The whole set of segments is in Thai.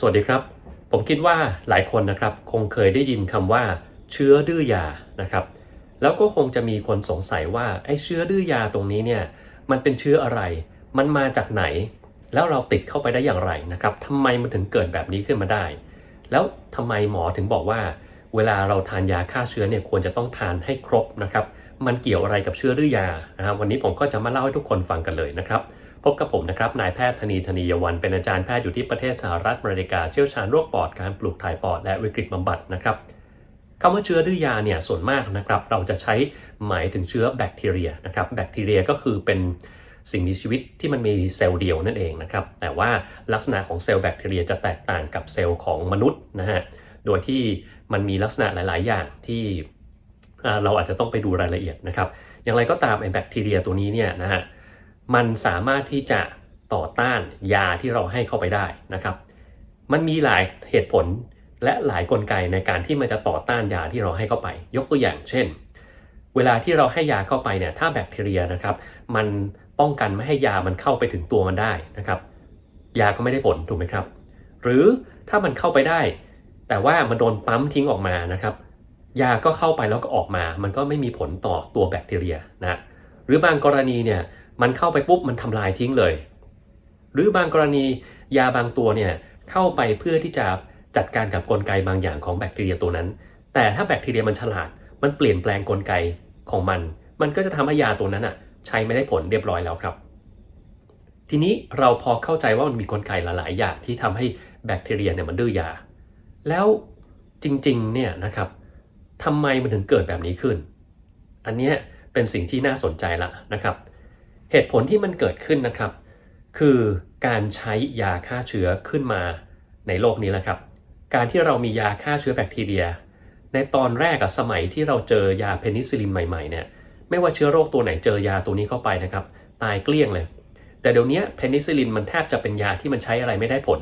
สวัสดีครับ ผมคิดว่าหลายคนนะครับคงเคยได้ยินคำว่า เชื้อดื้อยานะครับ แล้วก็คงจะมีคนสงสัยว่าไอ้เชื้อดื้อยาตรงนี้เนี่ยมันเป็นเชื้ออะไร มันมาจากไหน แล้วเราติดเข้าไปได้อย่างไรนะครับทำไมมันถึงเกิดแบบนี้ขึ้นมาได้ แล้วทำไมหมอถึงบอกว่า เวลาเราทานยาฆ่าเชื้อเนี่ยควรจะต้องทานให้ครบนะครับ มันเกี่ยวอะไรกับเชื้อดื้อยานะครับวันนี้ผมก็จะมาเล่าให้ทุกคนฟังกันเลยนะครับ พบกับผมนะครับ นายแพทย์ธนีธนียวัน เป็นอาจารย์แพทย์อยู่ที่ประเทศสหรัฐอเมริกา เชี่ยวชาญโรคปอด การปลูกถ่ายปอด และวิกฤตบำบัดนะครับคำว่าเชื้อดื้อยาเนี่ยส่วนมากนะครับ เราจะใช้หมายถึงเชื้อแบคทีเรียนะครับ แบคทีเรียก็คือเป็นสิ่งมีชีวิตที่มันมีเซลล์เดียวนั่นเองนะครับ แต่ว่าลักษณะของเซลล์แบคทีเรียจะแตกต่างกับเซลล์ของมนุษย์นะฮะ โดยที่มันมีลักษณะหลาย ๆ อย่างที่เราอาจจะต้องไปดูรายละเอียดนะครับ อย่างไรก็ตามไอ้แบคทีเรียตัวนี้เนี่ยนะฮะ มันสามารถที่จะต่อต้านยาที่เราให้เข้าไปได้นะครับ มันมีหลายเหตุผลและหลายกลไกในการที่มันจะต่อต้านยาที่เราให้เข้าไป ยกตัวอย่างเช่น เวลาที่เราให้ยาเข้าไปเนี่ยถ้าแบคทีเรียนะครับ มันป้องกันไม่ให้ยามันเข้าไปถึงตัวมันได้นะครับ ยาก็ไม่ได้ผลถูกไหมครับ หรือถ้ามันเข้าไปได้ แต่ว่ามันโดนปั๊มทิ้งออกมานะครับ ยาก็เข้าไปแล้วก็ออกมา มันก็ไม่มีผลต่อตัวแบคทีเรียนะหรือบางกรณีเนี่ย มันเข้าไปปุ๊บมันทำลายทิ้งเลย หรือบางกรณียาบางตัวเนี่ยเข้าไปเพื่อที่จะจัดการกับกลไกบางอย่างของแบคทีเรียตัวนั้น แต่ถ้าแบคทีเรียมันฉลาด มันเปลี่ยนแปลงกลไกของมัน มันก็จะทำให้ยาตัวนั้นอะใช้ไม่ได้ผลเรียบร้อยแล้วครับ ทีนี้เราพอเข้าใจว่ามันมีกลไกหลาย ๆ อย่างที่ทำให้แบคทีเรียเนี่ยมันดื้อยา แล้วจริง ๆ เนี่ยนะครับทำไมมันถึงเกิดแบบนี้ขึ้น อันนี้เป็นสิ่งที่น่าสนใจละนะครับ เหตุผลที่มันเกิดขึ้นนะครับ คือการใช้ยาฆ่าเชื้อขึ้นมาในโลกนี้แหละครับ การที่เรามียาฆ่าเชื้อแบคทีเรีย ในตอนแรกอะสมัยที่เราเจอยาเพนิซิลินใหม่ๆเนี่ยไม่ว่าเชื้อโรคตัวไหนเจอยาตัวนี้เข้าไปนะครับ ตายเกลี้ยงเลย แต่เดี๋ยวนี้เพนิซิลินมันแทบจะเป็นยาที่มันใช้อะไรไม่ได้ผล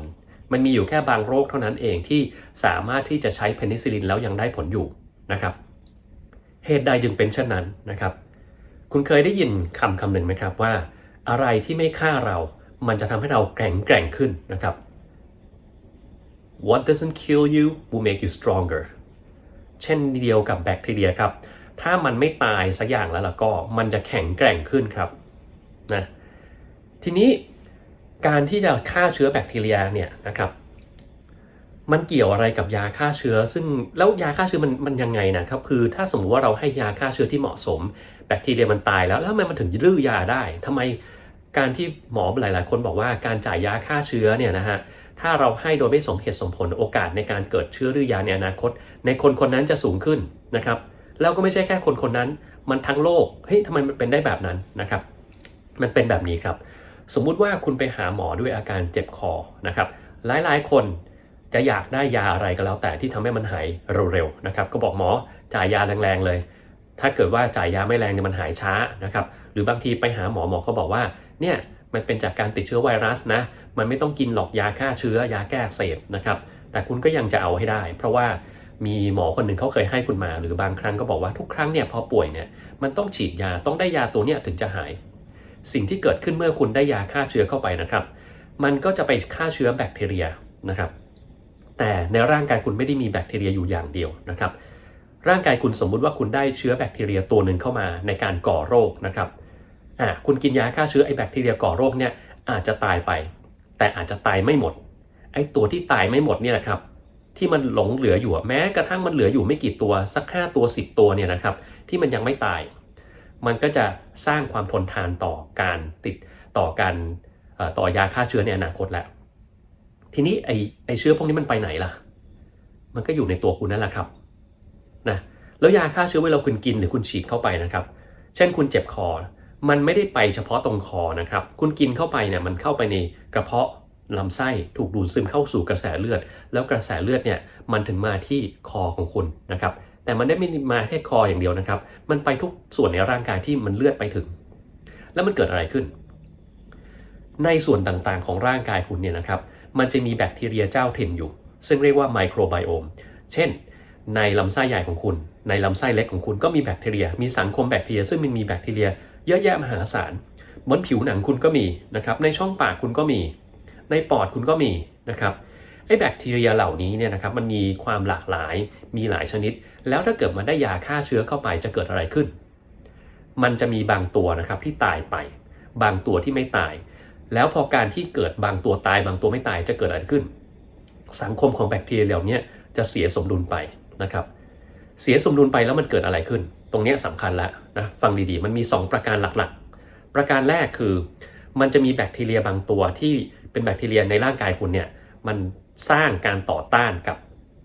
มันมีอยู่แค่บางโรคเท่านั้นเองที่สามารถที่จะใช้เพนิซิลินแล้วยังได้ผลอยู่นะครับ เหตุใดจึงเป็นเช่นนั้นนะครับ คุณเคยได้ยินคำคำหนึ่งไหมครับว่า อะไรที่ไม่ฆ่าเรา มันจะทำให้เราแกร่งแกร่งขึ้นนะครับ What doesn't kill you will make you stronger เช่นเดียวกับแบคทีเรียครับ ถ้ามันไม่ตายสักอย่างแล้วล่ะก็มันจะแข็งแกร่งขึ้นครับนะทีนี้การที่จะฆ่าเชื้อแบคทีเรียเนี่ยนะครับ มันเกี่ยวอะไรกับยาฆ่าเชื้อ ซึ่งแล้วยาฆ่าเชื้อมันมันยังไงนะครับ คือถ้าสมมติว่าเราให้ยาฆ่าเชื้อที่เหมาะสม แบคทีเรียมันตายแล้ว แล้วทำไมมันถึงดื้อยาได้ทำไมการที่หมอหลาย ๆ คนบอกว่าการจ่ายยาฆ่าเชื้อเนี่ยนะฮะถ้าเราให้โดยไม่สมเหตุสมผลโอกาสในการเกิดเชื้อดื้อยาในอนาคต ในคนคนนั้นจะสูงขึ้นนะครับแล้วก็ไม่ใช่แค่คนคนนั้น มันทั้งโลกเฮ้ยทำไมมันเป็นได้แบบนั้นนะครับ มันเป็นแบบนี้ครับ สมมุติว่าคุณไปหาหมอด้วยอาการเจ็บคอนะครับหลายๆ คนจะอยากได้ยาอะไรก็แล้วแต่ที่ทำให้มันหายเร็วๆนะครับ ก็บอกหมอจ่ายยาแรงๆเลย ถ้าเกิดว่าจ่ายยาไม่แรงเนี่ยมันหายช้านะครับ หรือบางทีไปหาหมอหมอเขาบอกว่า เนี่ยมันเป็นจากการติดเชื้อไวรัสนะ มันไม่ต้องกินหรอกยาฆ่าเชื้อยาแก้เสบนะครับ แต่คุณก็ยังจะเอาให้ได้ เพราะว่ามีหมอคนหนึ่งเขาเคยให้คุณมา หรือบางครั้งก็บอกว่าทุกครั้งเนี่ยพอป่วยเนี่ยมันต้องฉีดยาต้องได้ยาตัวเนี้ยถึงจะหาย สิ่งที่เกิดขึ้นเมื่อคุณได้ยาฆ่าเชื้อเข้าไปนะครับ มันก็จะไปฆ่าเชื้อแบคทีเรียนะครับ แต่ในร่างกายคุณไม่ได้มีแบคทีเรียอยู่อย่างเดียวนะครับ ร่างกายคุณสมมุติว่าคุณได้เชื้อแบคทีเรียตัวหนึ่งเข้ามาในการก่อโรคนะครับอ่าคุณกินยาฆ่าเชื้อไอ้แบคทีเรียก่อโรคเนี่ยอาจจะตายไป แต่อาจจะตายไม่หมด ไอ้ตัวที่ตายไม่หมดเนี่ยแหละครับ ที่มันหลงเหลืออยู่แม้กระทั่งมันเหลืออยู่ไม่กี่ตัวสักห้าตัวสิบตัวเนี่ยนะครับ ที่มันยังไม่ตาย มันก็จะสร้างความทนทานต่อการติดต่อการต่อยาฆ่าเชื้อในอนาคตแหละทีนี้ไอ้ไอเชื้อพวกนี้มันไปไหนล่ะ มันก็อยู่ในตัวคุณนั่นแหละครับ นะแล้วยาฆ่าเชื้อเวลาคุณกินหรือคุณฉีดเข้าไปนะครับ เช่นคุณเจ็บคอ มันไม่ได้ไปเฉพาะตรงคอนะครับ คุณกินเข้าไปเนี่ยมันเข้าไปในกระเพาะลำไส้ถูกดูดซึมเข้าสู่กระแสเลือด แล้วกระแสเลือดเนี่ยมันถึงมาที่คอของคุณนะครับ แต่มันได้ไม่ได้มาแค่คออย่างเดียวนะครับ มันไปทุกส่วนในร่างกายที่มันเลือดไปถึง แล้วมันเกิดอะไรขึ้น ในส่วนต่างๆของร่างกายคุณเนี่ยนะครับ มันจะมีแบคทีเรียเจ้าถิ่นอยู่ ซึ่งเรียกว่าไมโครไบโอม เช่น ในลำไส้ใหญ่ของคุณ ในลำไส้เล็กของคุณก็มีแบคทีเรีย มีสังคมแบคทีเรีย ซึ่งมันมีแบคทีเรียเยอะแยะมหาศาลบนผิวหนังคุณก็มีนะครับในช่องปากคุณก็มี ในปอดคุณก็มีนะครับไอ้แบคทีเรียเหล่านี้เนี่ยนะครับมันมีความหลากหลายมีหลายชนิด แล้วถ้าเกิดมันได้ยาฆ่าเชื้อเข้าไปจะเกิดอะไรขึ้น มันจะมีบางตัวนะครับที่ตายไป บางตัวที่ไม่ตาย แล้วพอการที่เกิดบางตัวตาย บางตัวไม่ตายจะเกิดอะไรขึ้น สังคมของแบคทีเรียเหล่านี้จะเสียสมดุลไป นะครับเสียสมดุลไปแล้วมันเกิดอะไรขึ้น ตรงนี้ยสำคัญแล้วนะฟังดีๆ มันมี 2 ประการหลักๆ ประการแรกคือ มันจะมีแบคทีเรียบางตัวที่เป็นแบคทีเรียในร่างกายคุณเนี่ยมันสร้างการต่อต้านกับ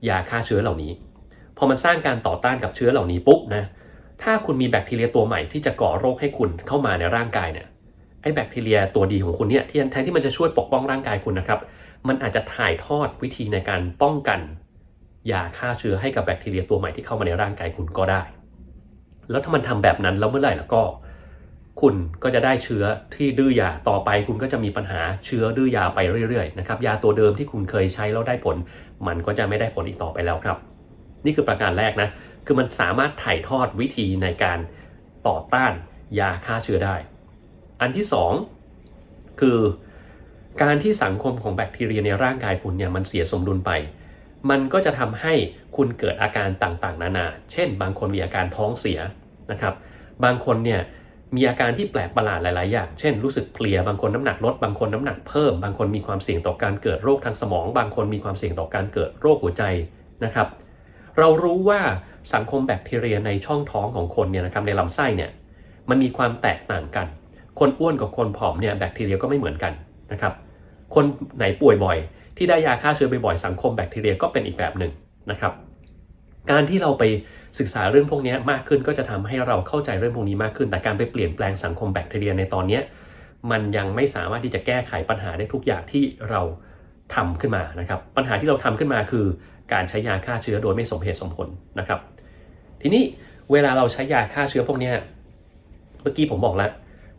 ยาฆ่าเชื้อเหล่านี้ พอมันสร้างการต่อต้านกับเชื้อเหล่านี้ปุ๊บนะถ้าคุณมีแบคทีเรียตัวใหม่ที่จะก่อโรคให้คุณเข้ามาในร่างกายเนี่ยไอ้แบคทีเรียตัวดีของคุณเนี่ยที่แทนที่มันจะช่วยปกป้องร่างกายคุณนะครับ มันอาจจะถ่ายทอดวิธีในการป้องกัน ยาฆ่าเชื้อให้กับแบคทีเรียตัวใหม่ที่เข้ามาในร่างกายคุณก็ได้ แล้วถ้ามันทำแบบนั้นแล้วเมื่อไหร่ล้วก็ คุณก็จะได้เชื้อที่ดื้อยาต่อไปคุณก็จะมีปัญหาเชื้อดื้อยาไปเรื่อยๆนะครับยาตัวเดิมที่คุณเคยใช้แล้วได้ผล มันก็จะไม่ได้ผลอีกต่อไปแล้วครับ นี่คือประการแรกนะคือมันสามารถถ่ายทอดวิธีในการต่อต้านยาฆ่าเชื้อได้ อันที่สองคือการที่สังคมของแบคทีเรียในร่างกายคุณเนี่ยมันเสียสมดุลไป มันก็จะทำให้คุณเกิดอาการต่างๆ นานา เช่น บางคนมีอาการท้องเสียนะครับ บางคนเนี่ยมีอาการที่แปลกประหลาดหลาย ๆ อย่าง เช่น รู้สึกเพลีย บางคนน้ำหนักลด บางคนน้ำหนักเพิ่ม บางคนมีความเสี่ยงต่อการเกิดโรคทางสมอง บางคนมีความเสี่ยงต่อการเกิดโรคหัวใจนะครับ เรารู้ว่าสังคมแบคทีเรียในช่องท้องของคนเนี่ยนะครับในลำไส้เนี่ยมันมีความแตกต่างกัน คนอ้วนกับคนผอมเนี่ยแบคทีเรียก็ไม่เหมือนกันนะครับ คนไหนป่วยบ่อย ที่ได้ยาฆ่าเชื้อบ่อยๆสังคมแบคทีเรียก็เป็นอีกแบบหนึ่งนะครับการที่เราไปศึกษาเรื่องพวกนี้มากขึ้นก็จะทำให้เราเข้าใจเรื่องพวกนี้มากขึ้น แต่การไปเปลี่ยนแปลงสังคมแบคทีเรียในตอนนี้มันยังไม่สามารถที่จะแก้ไขปัญหาได้ทุกอย่างที่เราทำขึ้นมานะครับ ปัญหาที่เราทำขึ้นมาคือ การใช้ยาฆ่าเชื้อโดยไม่สมเหตุสมผลนะครับ ทีนี้เวลาเราใช้ยาฆ่าเชื้อพวกนี้เมื่อกี้ผมบอกแล้ว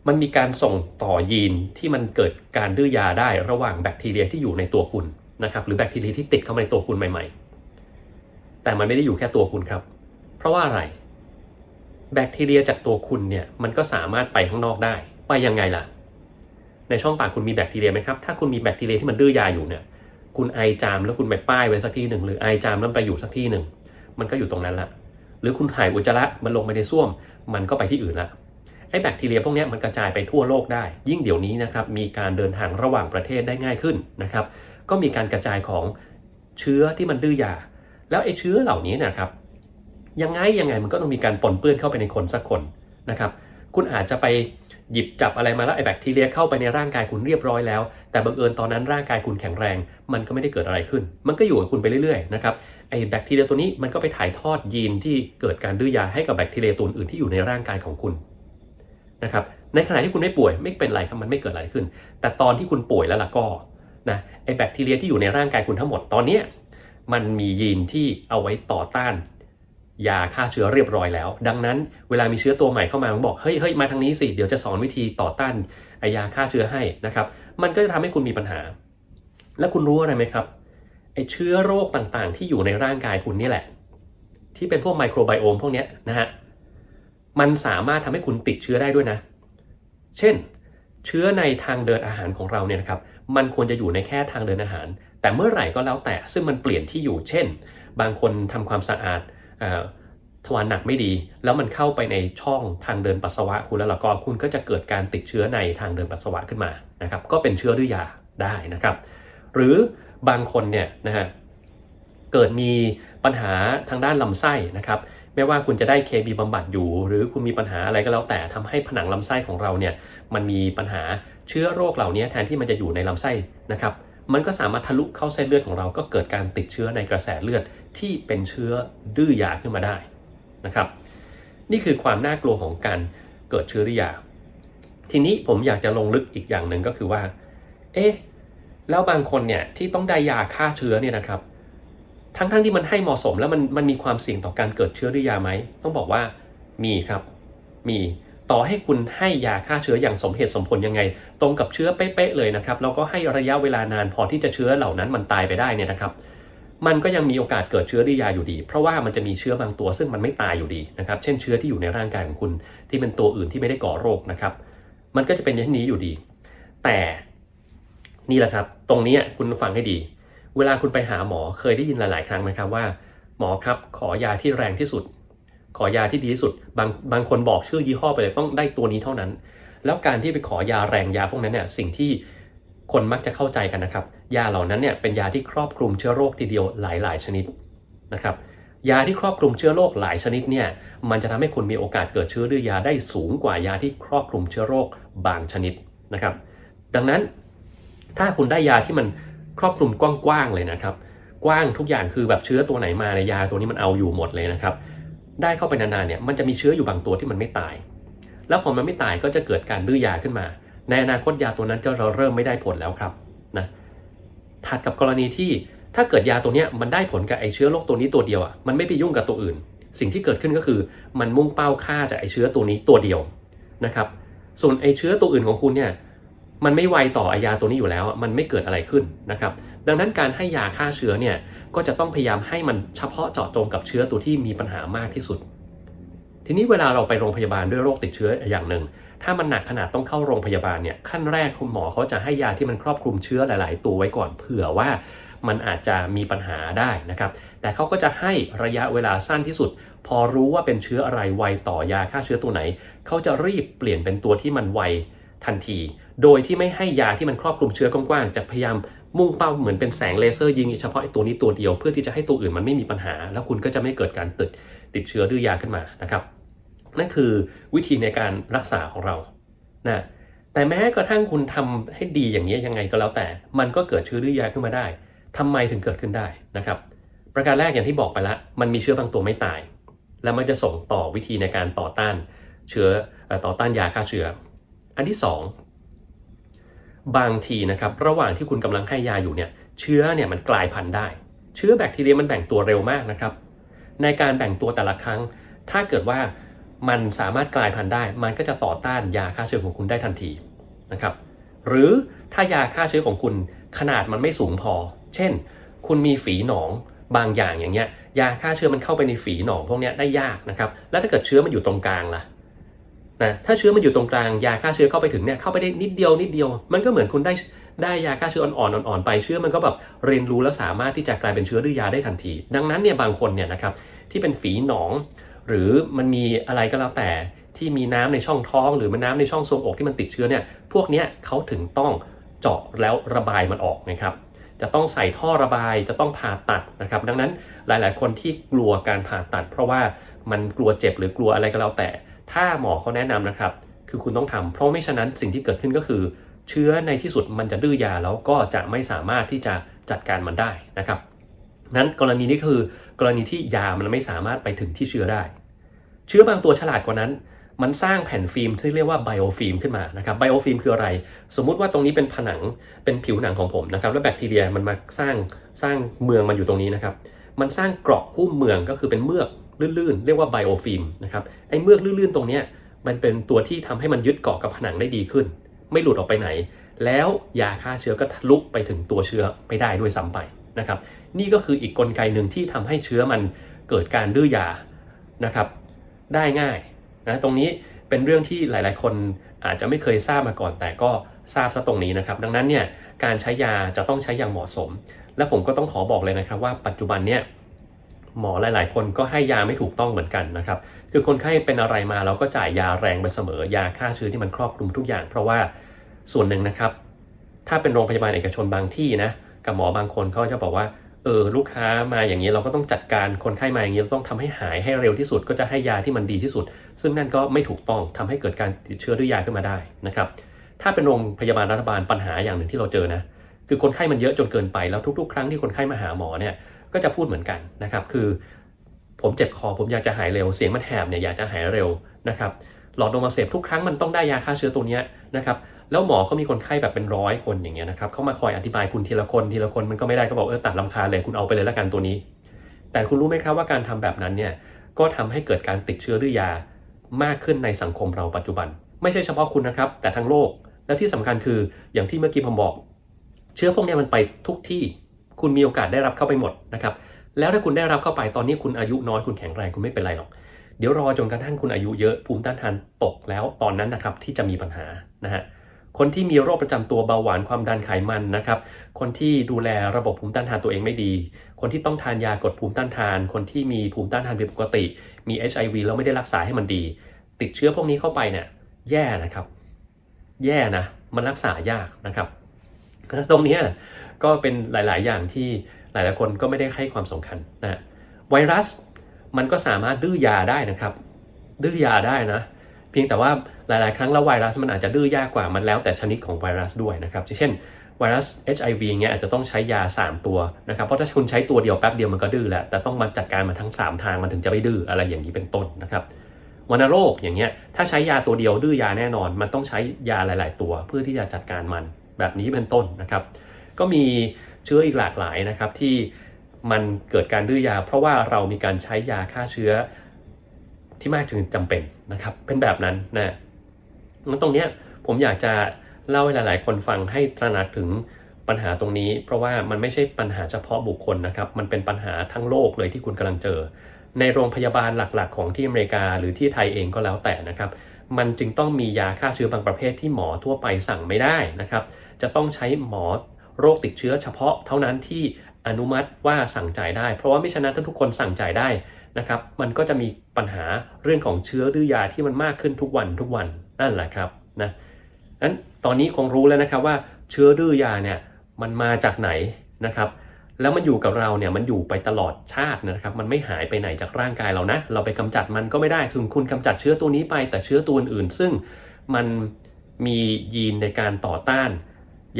มันมีการส่งต่อยีนที่มันเกิดการดื้อยาได้ระหว่างแบคทีเรียที่อยู่ในตัวคุณนะครับหรือแบคทีเรียที่ติดเข้ามาในตัวคุณใหม่ ๆ แต่มันไม่ได้อยู่แค่ตัวคุณครับ เพราะว่าอะไร แบคทีเรียจากตัวคุณเนี่ยมันก็สามารถไปข้างนอกได้ ไปยังไงล่ะ ในช่องปากคุณมีแบคทีเรียไหมครับ ถ้าคุณมีแบคทีเรียที่มันดื้อยาอยู่เนี่ยคุณไอจามแล้วคุณไปป้ายไว้สักที่หนึ่งหรือไอจามแล้วไปอยู่สักที่หนึ่งมันก็อยู่ตรงนั้นละหรือคุณถ่ายอุจจาระมันลงไปในส้วม มันก็ไปที่อื่นละ ไอ้แบคทีเรียพวกนี้มันกระจายไปทั่วโลกได้ ยิ่งเดี๋ยวนี้นะครับมีการเดินทางระหว่างประเทศได้ง่ายขึ้นนะครับก็มีการกระจายของเชื้อที่มันดื้อยา แล้วไอ้เชื้อเหล่านี้นะครับยังไงยังไงมันก็ต้องมีการปนเปื้อนเข้าไปในคนสักคนนะครับคุณอาจจะไปหยิบจับอะไรมาแล้วไอ้แบคทีเรียเข้าไปในร่างกายคุณเรียบร้อยแล้ว แต่บังเอิญตอนนั้นร่างกายคุณแข็งแรง มันก็ไม่ได้เกิดอะไรขึ้น มันก็อยู่กับคุณไปเรื่อยๆนะครับไอ้แบคทีเรียตัวนี้มันก็ไปถ่ายทอดยีนที่เกิดการดื้อยาให้กับแบคทีเรียตัวอื่นที่อยู่ในร่างกายของคุณ นะครับในขณะที่คุณไม่ป่วยไม่เป็นไรครับมันไม่เกิดอะไรขึ้น แต่ตอนที่คุณป่วยแล้วล่ะก็นะไอแบคทีเรียที่อยู่ในร่างกายคุณทั้งหมดตอนนี้มันมียีนที่เอาไว้ต่อต้าน ยาฆ่าเชื้อเรียบร้อยแล้ว ดังนั้นเวลามีเชื้อตัวใหม่เข้ามามันบอกเฮ้ยเฮ้ยมาทางนี้สิเดี๋ยวจะสอนวิธีต่อต้านไอยาฆ่าเชื้อให้นะครับ มันก็จะทำให้คุณมีปัญหา แล้วคุณรู้อะไรไหมครับไอเชื้อโรคต่างๆ ที่อยู่ในร่างกายคุณนี่แหละ ที่เป็นพวกไมโครไบโอมพวกนี้นะฮะ มันสามารถทำให้คุณติดเชื้อได้ด้วยนะ เช่น เชื้อในทางเดินอาหารของเราเนี่ยนะครับ มันควรจะอยู่ในแค่ทางเดินอาหาร แต่เมื่อไหร่ก็แล้วแต่ซึ่งมันเปลี่ยนที่อยู่ เช่น บางคนทำความสะอาดทวารหนักไม่ดี แล้วมันเข้าไปในช่องทางเดินปัสสาวะคุณแล้วล่ะก็คุณก็จะเกิดการติดเชื้อในทางเดินปัสสาวะขึ้นมานะครับ ก็เป็นเชื้อดื้อยาได้นะครับ หรือบางคนเนี่ยนะฮะเกิดมีปัญหาทางด้านลำไส้นะครับ ไม่ว่าคุณจะได้เคมีบำบัดอยู่ หรือคุณมีปัญหาอะไรก็แล้วแต่ทำให้ผนังลำไส้ของเราเนี่ยมันมีปัญหาเชื้อโรคเหล่านี้แทนที่มันจะอยู่ในลำไส้นะครับมันก็สามารถทะลุเข้าเส้นเลือดของเราก็เกิดการติดเชื้อในกระแสเลือดที่เป็นเชื้อดื้อยาขึ้นมาได้นะครับ นี่คือความน่ากลัวของการเกิดเชื้อดื้อยา ทีนี้ผมอยากจะลงลึกอีกอย่างหนึ่งก็คือว่า เอ๊ะแล้วบางคนเนี่ยที่ต้องได้ยาฆ่าเชื้อเนี่ยนะครับ ทั้งๆทที่มันให้เหมาะสมแล้วมันมันมีความเสี่ยงต่อการเกิดเชื้อดื้อยาไหมต้องบอกว่ามีครับ มีต่อให้คุณให้ยาฆ่าเชื้ออย่างสมเหตุสมผลยังไง ตรงกับเชื้อเป๊ะๆเลยนะครับแล้วก็ให้ระยะเวลานานพอที่จะเชื้อเหล่านั้นมันตายไปได้เนี่ยนะครับมันก็ยังมีโอกาสเกิดเชื้อดื้อยาอยู่ดี เพราะว่ามันจะมีเชื้อบางตัวซึ่งมันไม่ตายอยู่ดีนะครับ เช่นเชื้อที่อยู่ในร่างกายของคุณ ที่เป็นตัวอื่นที่ไม่ได้ก่อโรคนะครับ มันก็จะเป็นอย่างนี้อยู่ดี แต่นี่แหละครับ ตรงนี้คุณฟังให้ดี เวลาคุณไปหาหมอเคยได้ยินหลาย ๆ ครั้งไหมครับว่า หมอครับขอยาที่แรงที่สุด ขอยาที่ดีที่สุด บางบางคนบอกชื่อยี่ห้อไปเลยต้องได้ตัวนี้เท่านั้น แล้วการที่ไปขอยาแรงยาพวกนั้นเนี่ยสิ่งที่คนมักจะเข้าใจกันนะครับ ยาเหล่านั้นเนี่ยเป็นยาที่ครอบคลุมเชื้อโรคทีเดียวหลาย ๆ ชนิดนะครับยาที่ครอบคลุมเชื้อโรคหลายชนิดเนี่ยมันจะทำให้คุณมีโอกาสเกิดเชื้อดื้อยาได้สูงกว่ายาที่ครอบคลุมเชื้อโรคบางชนิดนะครับ ดังนั้นถ้าคุณได้ยาที่มัน ครอบคลุมกว้างๆเลยนะครับ กว้างทุกอย่างคือแบบเชื้อตัวไหนมาในยาตัวนี้มันเอาอยู่หมดเลยนะครับ ได้เข้าไปนานๆเนี่ยมันจะมีเชื้ออยู่บางตัวที่มันไม่ตาย แล้วพอมันไม่ตายก็จะเกิดการดื้อยาขึ้นมา ในอนาคตยาตัวนั้นก็เราเริ่มไม่ได้ผลแล้วครับนะถัดกับกรณีที่ถ้าเกิดยาตัวนี้มันได้ผลกับไอเชื้อโรคตัวนี้ตัวเดียวอะมันไม่ไปยุ่งกับตัวอื่น สิ่งที่เกิดขึ้นก็คือมันมุ่งเป้าฆ่าจากไอเชื้อตัวนี้ตัวเดียวนะครับ ส่วนไอเชื้อตัวอื่นของคุณเนี่ย มันไม่ไวต่อไอยาตัวนี้อยู่แล้ว มันไม่เกิดอะไรขึ้นนะครับ ดังนั้นการให้ยาฆ่าเชื้อเนี่ยก็จะต้องพยายามให้มันเฉพาะเจาะจงกับเชื้อตัวที่มีปัญหามากที่สุด ทีนี้เวลาเราไปโรงพยาบาลด้วยโรคติดเชื้ออย่างหนึ่ง ถ้ามันหนักขนาดต้องเข้าโรงพยาบาลเนี่ยขั้นแรกคุณหมอเขาจะให้ยาที่มันครอบคลุมเชื้อหลาย ๆ ตัวไว้ก่อนเผื่อว่ามันอาจจะมีปัญหาได้นะครับ แต่เขาก็จะให้ระยะเวลาสั้นที่สุด พอรู้ว่าเป็นเชื้ออะไรไวต่อยาฆ่าเชื้อตัวไหน เขาจะรีบเปลี่ยนเป็นตัวที่มันไวทันที โดยที่ไม่ให้ยาที่มันครอบคลุมเชื้อกว้างๆจะพยายามมุ่งเป้าเหมือนเป็นแสงเลเซอร์ยิงเฉพาะตัวนี้ตัวเดียวเพื่อที่จะให้ตัวอื่นมันไม่มีปัญหา แล้วคุณก็จะไม่เกิดการติดติดเชื้อดื้อยาขึ้นมานะครับนั่นคือวิธีในการรักษาของเรานะแต่แม้กระทั่งคุณทำให้ดีอย่างนี้ยังไงก็แล้วแต่ มันก็เกิดเชื้อดื้อยาขึ้นมาได้ทำไมถึงเกิดขึ้นได้นะครับ ประการแรกอย่างที่บอกไปละมันมีเชื้อบางตัวไม่ตาย แล้วมันจะส่งต่อวิธีในการต่อต้านเชื้อต่อต้านยาฆ่าเชื้อ อันที่2 บางทีนะครับระหว่างที่คุณกำลังให้ยาอยู่เนี่ยเชื้อเนี่ยมันกลายพันธุ์ได้ เชื้อแบคทีเรียมันแบ่งตัวเร็วมากนะครับ ในการแบ่งตัวแต่ละครั้ง ถ้าเกิดว่ามันสามารถกลายพันธุ์ได้ มันก็จะต่อต้านยาฆ่าเชื้อของคุณได้ทันทีนะครับหรือถ้ายาฆ่าเชื้อของคุณขนาดมันไม่สูงพอ เช่น คุณมีฝีหนองบางอย่างอย่างเงี้ยยาฆ่าเชื้อมันเข้าไปในฝีหนองพวกเนี้ยได้ยากนะครับแล้วถ้าเกิดเชื้อมันอยู่ตรงกลางล่ะ นะถ้าเชื้อมันอยู่ตรงกลางยาฆ่าเชื้อเข้าไปถึงเนี่ยเข้าไปได้นิดเดียวนิดเดียว มันก็เหมือนคุณได้ได้ยาฆ่าเชื้ออ่อนๆอ่อนๆไปเชื้อมันก็แบบเรียนรู้แล้วสามารถที่จะกลายเป็นเชื้อดื้อยาได้ทันที ดังนั้นเนี่ยบางคนเนี่ยนะครับที่เป็นฝีหนอง หรือมันมีอะไรก็แล้วแต่ที่มีน้ำในช่องท้อง หรือมันน้ำในช่องทรวงอกที่มันติดเชื้อเนี่ยพวกเนี้ยเขาถึงต้องเจาะแล้วระบายมันออกนะครับจะต้องใส่ท่อระบายจะต้องผ่าตัดนะครับ ดังนั้นหลาย ๆ คนที่กลัวการผ่าตัด เพราะว่ามันกลัวเจ็บหรือกลัวอะไรก็แล้วแต่ ถ้าหมอเขาแนะนำนะครับ คือคุณต้องทำเพราะไม่ฉะนั้นสิ่งที่เกิดขึ้นก็คือ เชื้อในที่สุดมันจะดื้อยาแล้วก็จะไม่สามารถที่จะจัดการมันได้นะครับ นั้นกรณีนี้คือกรณีที่ยามันไม่สามารถไปถึงที่เชื้อได้ เชื้อบางตัวฉลาดกว่านั้นมันสร้างแผ่นฟิล์มที่เรียกว่าไบโอฟิล์มขึ้นมานะครับไบโอฟิล์มคืออะไร สมมุติว่าตรงนี้เป็นผนังเป็นผิวหนังของผมนะครับ แล้วแบคทีเรียมันมาสร้างสร้างเมืองมันอยู่ตรงนี้นะครับ มันสร้างเกราะหุ้มเมืองก็คือเป็นเมือก ลื่นๆ เรียกว่าไบโอฟิล์มนะครับไอ้เมือกลื่นๆ ตรงนี้มันเป็นตัวที่ทำให้มันยึดเกาะกับผนังได้ดีขึ้น ไม่หลุดออกไปไหน แล้วยาฆ่าเชื้อก็ทะลุไปถึงตัวเชื้อไม่ได้ด้วยซ้ำไปนะครับนี่ก็คืออีกกลไกหนึ่งที่ทำให้เชื้อมันเกิดการดื้อยานะครับได้ง่ายนะตรงนี้เป็นเรื่องที่หลายๆ คนอาจจะไม่เคยทราบมาก่อน แต่ก็ทราบซะตรงนี้นะครับ ดังนั้นเนี่ยการใช้ยาจะต้องใช้อย่างเหมาะสม และผมก็ต้องขอบอกเลยนะครับว่าปัจจุบันเนี่ย หมอหลาย ๆ คนก็ให้ยาไม่ถูกต้องเหมือนกันนะครับ คือคนไข้เป็นอะไรมาเราก็จ่ายยาแรงไปเสมอยาฆ่าเชื้อที่มันครอบคลุมทุกอย่าง เพราะว่าส่วนหนึ่งนะครับ ถ้าเป็นโรงพยาบาลเอกชนบางที่นะกับหมอบางคนเขาจะบอกว่าเออลูกค้ามาอย่างนี้เราก็ต้องจัดการคนไข้มาอย่างนี้เราต้องทำให้หายให้เร็วที่สุดก็จะให้ยาที่มันดีที่สุด ซึ่งนั่นก็ไม่ถูกต้องทำให้เกิดการติดเชื้อด้วยยาขึ้นมาได้นะครับ ถ้าเป็นโรงพยาบาลรัฐบาลปัญหาอย่างหนึ่งที่เราเจอนะคือคนไข้มันเยอะจนเกินไปแล้วทุก ๆ ครั้งที่คนไข้มาหาหมอเนี่ย ก็จะพูดเหมือนกันนะครับคือ ผมเจ็บคอผมอยากจะหายเร็วเสียงมันแหบเนี่ยอยากจะหายเร็วนะครับหลอดลมอักเสบทุกครั้งมันต้องได้ยาฆ่าเชื้อตัวนี้นะครับแล้วหมอเขามีคนไข้แบบเป็นร้อยคนอย่างเงี้ยนะครับเขามาคอยอธิบายคุณทีละคนทีละคนมันก็ไม่ได้ก็บอกเออตัดลำคาเลยคุณเอาไปเลยละกันตัวนี้ แต่คุณรู้ไหมครับว่าการทำแบบนั้นเนี่ยก็ทำให้เกิดการติดเชื้อด้วยยามากขึ้นในสังคมเราปัจจุบัน ไม่ใช่เฉพาะคุณนะครับ แต่ทั้งโลกและที่สำคัญคืออย่างที่เมื่อกี้ผมบอก เชื้อพวกนี้มันไปทุกที่ คุณมีโอกาสได้รับเข้าไปหมดนะครับแล้วถ้าคุณได้รับเข้าไปตอนนี้คุณอายุน้อยคุณแข็งแรงคุณไม่เป็นไรหรอก เดี๋ยวรอจนกระทั่งคุณอายุเยอะภูมิต้านทานตกแล้วตอนนั้นนะครับที่จะมีปัญหานะฮะคนที่มีโรคประจำตัวเบาหวานความดันไขมันนะครับ คนที่ดูแลระบบภูมิต้านทานตัวเองไม่ดี คนที่ต้องทานยากดภูมิต้านทาน คนที่มีภูมิต้านทานผิดปกติ มี HIV แล้วไม่ได้รักษาให้มันดี ติดเชื้อพวกนี้เข้าไปเนี่ยแย่นะครับ แย่นะ มันรักษายากนะครับ ตรงนี้ก็เป็นหลาย ๆ อย่างที่หลาย ๆ คนก็ไม่ได้ให้ความสำคัญนะไวรัสมันก็สามารถดื้อยาได้นะครับ ดื้อยาได้นะ เพียงแต่ว่าหลาย ๆ ครั้งแล้วไวรัสมันอาจจะดื้อยากกว่ามันแล้วแต่ชนิดของไวรัสด้วยนะครับเช่นไวรัส HIV เงี้ยอาจจะต้องใช้ยา 3 ตัวนะครับ เพราะถ้าคุณใช้ตัวเดียวแป๊บเดียวมันก็ดื้อแหละแต่ต้องมาจัดการมันทั้ง 3 ทางมันถึงจะไม่ดื้ออะไรอย่างนี้เป็นต้นนะครับวัณโรคอย่างเงี้ยถ้าใช้ยาตัวเดียวดื้อยาแน่นอน มันต้องใช้ยาหลาย ๆ ตัวเพื่อที่จะจัดการมัน แบบนี้เป็นต้นนะครับ ก็มีเชื้ออีกหลากหลายนะครับที่มันเกิดการดื้อยา เพราะว่าเรามีการใช้ยาฆ่าเชื้อที่มากจนจำเป็นนะครับ เป็นแบบนั้นนะมันตรงเนี้ยผมอยากจะเล่าให้หลาย ๆ คนฟังให้ตระหนักถึงปัญหาตรงนี้ เพราะว่ามันไม่ใช่ปัญหาเฉพาะบุคคลนะครับ มันเป็นปัญหาทั้งโลกเลยที่คุณกำลังเจอ ในโรงพยาบาลหลัก ๆ ของที่อเมริกาหรือที่ไทยเองก็แล้วแต่นะครับ มันจึงต้องมียาฆ่าเชื้อบางประเภทที่หมอทั่วไปสั่งไม่ได้นะครับ จะต้องใช้หมอโรคติดเชื้อเฉพาะเท่านั้นที่อนุมัติว่าสั่งจ่ายได้ เพราะว่าไม่ฉะนั้นถ้าทุกคนสั่งจ่ายได้นะครับ มันก็จะมีปัญหาเรื่องของเชื้อดื้อยาที่มันมากขึ้นทุกวันทุกวันนั่นแหละครับนะนั้นตอนนี้คงรู้แล้วนะครับว่าเชื้อดื้อยาเนี่ยมันมาจากไหนนะครับ แล้วมันอยู่กับเราเนี่ยมันอยู่ไปตลอดชาตินะครับ มันไม่หายไปไหนจากร่างกายเรานะ เราไปกำจัดมันก็ไม่ได้ถึงคุณกำจัดเชื้อตัวนี้ไป แต่เชื้อตัวอื่นซึ่งมันมียีนในการต่อต้าน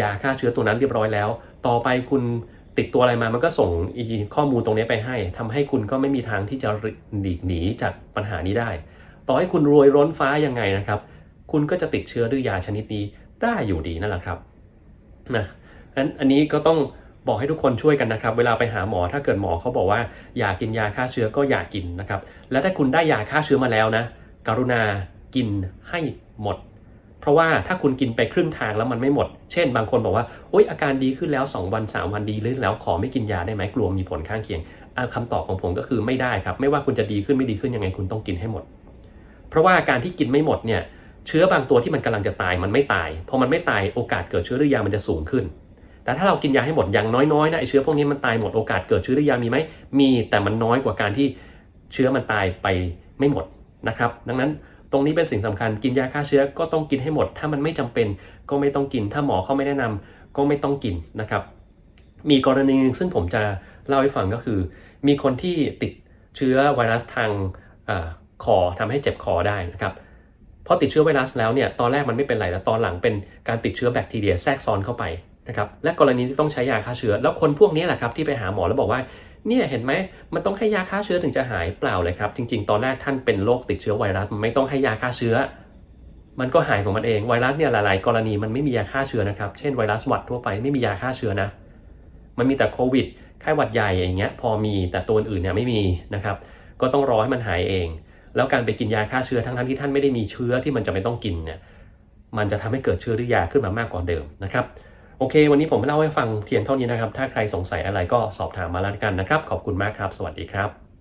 ยาฆ่าเชื้อตัวนั้นเรียบร้อยแล้ว ต่อไปคุณติดตัวอะไรมามันก็ส่งข้อมูลตรงนี้ไปให้ทำให้คุณก็ไม่มีทางที่จะหลีกหนีจากปัญหานี้ได้ ต่อให้คุณรวยร้นฟ้ายังไงนะครับ คุณก็จะติดเชื้อด้วยยาชนิดนี้ได้อยู่ดีนั่นแหละครับนะอันอันนี้ก็ต้องบอกให้ทุกคนช่วยกันนะครับ เวลาไปหาหมอถ้าเกิดหมอเขาบอกว่าอยากกินยาฆ่าเชื้อก็อยากกินนะครับ และถ้าคุณได้ยาฆ่าเชื้อมาแล้วนะ กรุณากินให้หมด เพราะว่าถ้าคุณกินไปครึ่งทางแล้วมันไม่หมด เช่น บางคนบอกว่าโอ๊ยอาการดีขึ้นแล้ว 2 วัน 3 วันดีขึ้นแล้วขอไม่กินยาได้ไหมกลัวมีผลข้างเคียงคำตอบของผมก็คือไม่ได้ครับ ไม่ว่าคุณจะดีขึ้นไม่ดีขึ้นยังไงคุณต้องกินให้หมด เพราะว่าการที่กินไม่หมดเนี่ยเชื้อบางตัวที่มันกำลังจะตายมันไม่ตายพอมันไม่ตายโอกาสเกิดเชื้อดื้อยามันจะสูงขึ้น แต่ถ้าเรากินยาให้หมดอย่างน้อยๆนะไอเชื้อพวกนี้มันตายหมดโอกาสเกิดเชื้อดื้อยามีไหมมี แต่มันน้อยกว่าการที่เชื้อมันตายไปไม่หมดนะครับ ดังนั้น ตรงนี้เป็นสิ่งสำคัญกินยาฆ่าเชื้อก็ต้องกินให้หมด ถ้ามันไม่จำเป็นก็ไม่ต้องกิน ถ้าหมอเขาไม่แนะนำก็ไม่ต้องกินนะครับ มีกรณีหนึงซึ่งผมจะเล่าให้ฟังก็คือ มีคนที่ติดเชื้อไวรัสทางอคอทำให้เจ็บคอได้นะครับพอติดเชื้อไวรัสแล้วเนี่ยตอนแรกมันไม่เป็นไรแต่ตอนหลังเป็นการติดเชื้อแบคทีเรียแทรกซ้อนเข้าไปนะครับและกรณีที่ต้องใช้ยาฆ่าเชื้อ แล้วคนพวกนี้แหละครับที่ไปหาหมอแล้วบอกว่า เนี่ยเห็นไหมมันต้องให้ยาฆ่าเชื้อถึงจะหายเปล่าเลยครับ จริง ๆ ตอนแรกท่านเป็นโรคติดเชื้อไวรัสมันไม่ต้องให้ยาฆ่าเชื้อ มันก็หายของมันเองไวรัสเนี่ยหลาย ๆ กรณีมันไม่มียาฆ่าเชื้อนะครับ เช่นไวรัสหวัดทั่วไปไม่มียาฆ่าเชื้อนะ มันมีแต่โควิดไข้หวัดใหญ่อย่างเงี้ยพอมีแต่ตัวอื่นเนี่ยไม่มีนะครับ ก็ต้องรอให้มันหายเอง แล้วการไปกินยาฆ่าเชื้อทั้งๆที่ท่านไม่ได้มีเชื้อที่มันจะไม่ต้องกินเนี่ยมันจะทำให้เกิดเชื้อหรือยาขึ้นมามากกว่าเดิมนะครับ โอเค วันนี้ผมเล่าให้ฟังเพียงเท่านี้นะครับ ถ้าใครสงสัยอะไรก็สอบถามมาแล้วกันนะครับ ขอบคุณมากครับ สวัสดีครับ